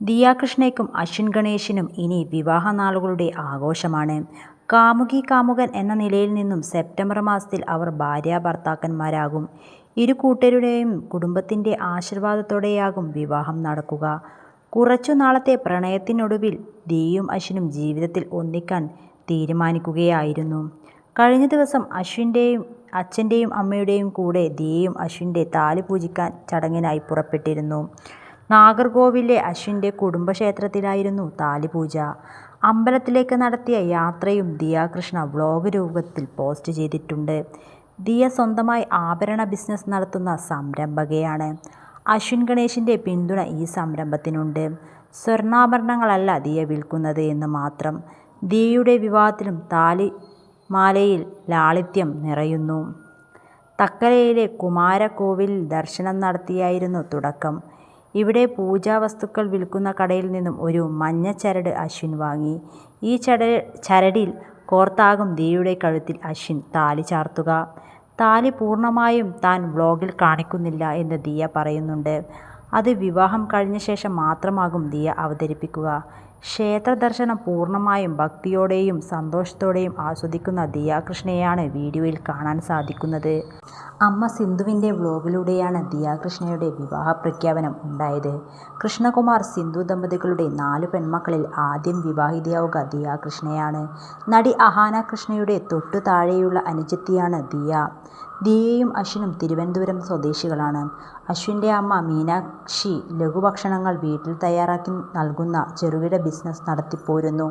ദിയ കൃഷ്ണയ്ക്കും അശ്വിൻ ഗണേഷിനും ഇനി വിവാഹനാളുകളുടെ ആഘോഷമാണ്. കാമുകി കാമുകൻ എന്ന നിലയിൽ നിന്നും സെപ്റ്റംബർ മാസത്തിൽ അവർ ഭാര്യ ഭർത്താക്കന്മാരാകും ഇരു കൂട്ടരുടെയും കുടുംബത്തിന്റെ ആശീർവാദത്തോടെയാകും വിവാഹം നടക്കുക. കുറച്ചു നാളത്തെ പ്രണയത്തിനൊടുവിൽ ദിയും അശ്വിനും ജീവിതത്തിൽ ഒന്നിക്കാൻ തീരുമാനിക്കുകയായിരുന്നു. കഴിഞ്ഞ ദിവസം അശ്വിന്റെയും അച്ഛന്റെയും അമ്മയുടെയും കൂടെ ദിയയും അശ്വിന്റെ താലി പൂജിക്കാൻ ചടങ്ങിനായി പുറപ്പെട്ടിരുന്നു. നാഗർകോവിലിലെ അശ്വിന്റെ കുടുംബക്ഷേത്രത്തിലായിരുന്നു താലിപൂജ. അമ്പലത്തിലേക്ക് നടത്തിയ യാത്രയും ദിയാകൃഷ്ണ വ്ലോഗ് രൂപത്തിൽ പോസ്റ്റ് ചെയ്തിട്ടുണ്ട്. ദിയ സ്വന്തമായി ആഭരണ ബിസിനസ് നടത്തുന്ന സംരംഭകയാണ്. അശ്വിൻ ഗണേശിന്റെ പിന്തുണ ഈ സംരംഭത്തിനുണ്ട്. സ്വർണാഭരണങ്ങളല്ല ദിയ വിൽക്കുന്നത് എന്ന് മാത്രം. ദിയയുടെ വിവാഹത്തിലും താലി മാലയിൽ ലാളിത്യം നിറയുന്നു. തക്കരയിലെ കുമാരകോവിലിൽ ദർശനം നടത്തിയായിരുന്നു തുടക്കം. ഇവിടെ പൂജാവസ്തുക്കൾ വിൽക്കുന്ന കടയിൽ നിന്നും ഒരു മഞ്ഞ ചരട് അശ്വിൻ വാങ്ങി. ഈ ചട ചരടിൽ കോർത്താകും ദേവിയുടെ കഴുത്തിൽ അശ്വിൻ താലി ചാർത്തുക. താലി പൂർണമായും താൻ വ്ലോഗിൽ കാണിക്കുന്നില്ല എന്ന് ദിയ പറയുന്നുണ്ട്. അത് വിവാഹം കഴിഞ്ഞ ശേഷം മാത്രമാകും ദിയ അവതരിപ്പിക്കുക. ക്ഷേത്ര ദർശനം പൂർണമായും ഭക്തിയോടെയും സന്തോഷത്തോടെയും ആസ്വദിക്കുന്ന ദിയ കൃഷ്ണയെയാണ് വീഡിയോയിൽ കാണാൻ സാധിക്കുന്നത്. അമ്മ സിന്ധുവിന്റെ വ്ലോഗിലൂടെയാണ് ദിയാകൃഷ്ണയുടെ വിവാഹ പ്രഖ്യാപനം ഉണ്ടായത്. കൃഷ്ണകുമാർ സിന്ധു ദമ്പതികളുടെ നാല് പെൺമക്കളിൽ ആദ്യം വിവാഹിതയാവുക ദിയാകൃഷ്ണയാണ് നടി അഹാന കൃഷ്ണയുടെ തൊട്ടു താഴെയുള്ള അനുജത്തിയാണ് ദിയ. ദിയയും അശ്വിനും തിരുവനന്തപുരം സ്വദേശികളാണ്. അശ്വിന്റെ അമ്മ മീനാക്ഷി ലഘുഭക്ഷണങ്ങൾ വീട്ടിൽ തയ്യാറാക്കി നൽകുന്ന ചെറുകിട ബിസിനസ് നടത്തിപ്പോരുന്നു.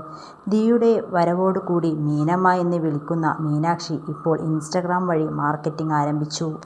ദിയുടെ വരവോടുകൂടി മീനമ്മ എന്ന് വിളിക്കുന്ന മീനാക്ഷി ഇപ്പോൾ ഇൻസ്റ്റഗ്രാം വഴി മാർക്കറ്റിംഗ് ആരംഭിച്ചു. 長。